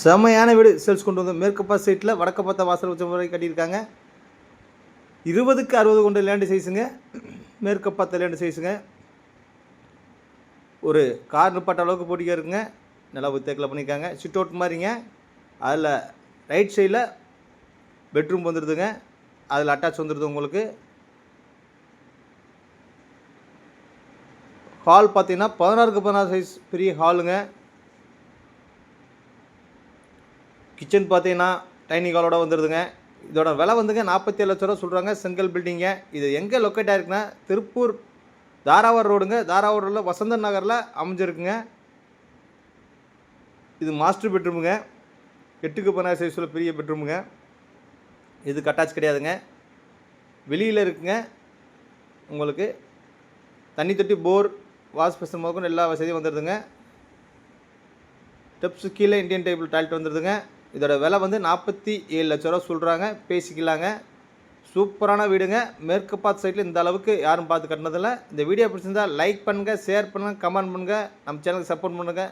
செமையான வீடு சேல்ஸ் கொண்டு வந்து மேற்கு பா சைட்டில் வடக்கு பார்த்த வாசல் வச்ச முறை கட்டியிருக்காங்க. இருபதுக்கு அறுபது கொண்ட லேண்டு சைஸுங்க மேற்கு பார்த்த லேண்டு சைஸுங்க ஒரு கார் நிப்பாட்ட அளவுக்கு போட்டிக்க இருக்குங்க. நல்லா தேக்கில் பண்ணியிருக்காங்க. சிட் அவுட் மாதிரிங்க. அதில் ரைட் சைடில் பெட்ரூம் வந்துடுதுங்க அதில் அட்டாச் வந்துடுது உங்களுக்கு. ஹால் பார்த்தீங்கன்னா பதினாறுக்கு பதினாறு சைஸ் பெரிய ஹாலுங்க கிச்சன் பார்த்தீங்கன்னா டைனிங் ஹாலோட வந்துடுதுங்க இதோட விலை வந்துங்க நாற்பத்தி ஏழு லட்ச ரூபா சொல்கிறாங்க செங்கல் பில்டிங்க இது எங்கே லொக்கேட் ஆயிருக்குன்னா திருப்பூர் தாராவூர் ரோடுங்க. தாராவூர் ரோடில் வசந்தன் நகரில் அமைஞ்சிருக்குங்க. இது மாஸ்டர் பெட்ரூமுங்க எட்டுக்கு பதினாறு சைஸில் பெரிய பெட்ரூமுங்க இது அட்டாச் கிடையாதுங்க. வெளியில் இருக்குங்க. உங்களுக்கு தண்ணி தொட்டி போர் வாஷ் பேசன் முதற்கொண்டு எல்லா வசதியும் வந்துடுதுங்க ஸ்டெப்ஸு கீழே இந்தியன் டேபிள் டாய்லெட் வந்துடுதுங்க இதோட விலை வந்து நாற்பத்தி ஏழு லட்ச ரூபா சொல்கிறாங்க பேசிக்கலாங்க. சூப்பரான வீடுங்க. மேற்கு பார்த்து சைட்டில் இந்த அளவுக்கு யாரும் பார்த்து கட்டினதில்ல. இந்த வீடியோ பிடிச்சிருந்தால் லைக் பண்ணுங்கள் ஷேர் பண்ணுங்கள் கமெண்ட் பண்ணுங்கள் நம்ம சேனலுக்கு சப்போர்ட் பண்ணுங்கள்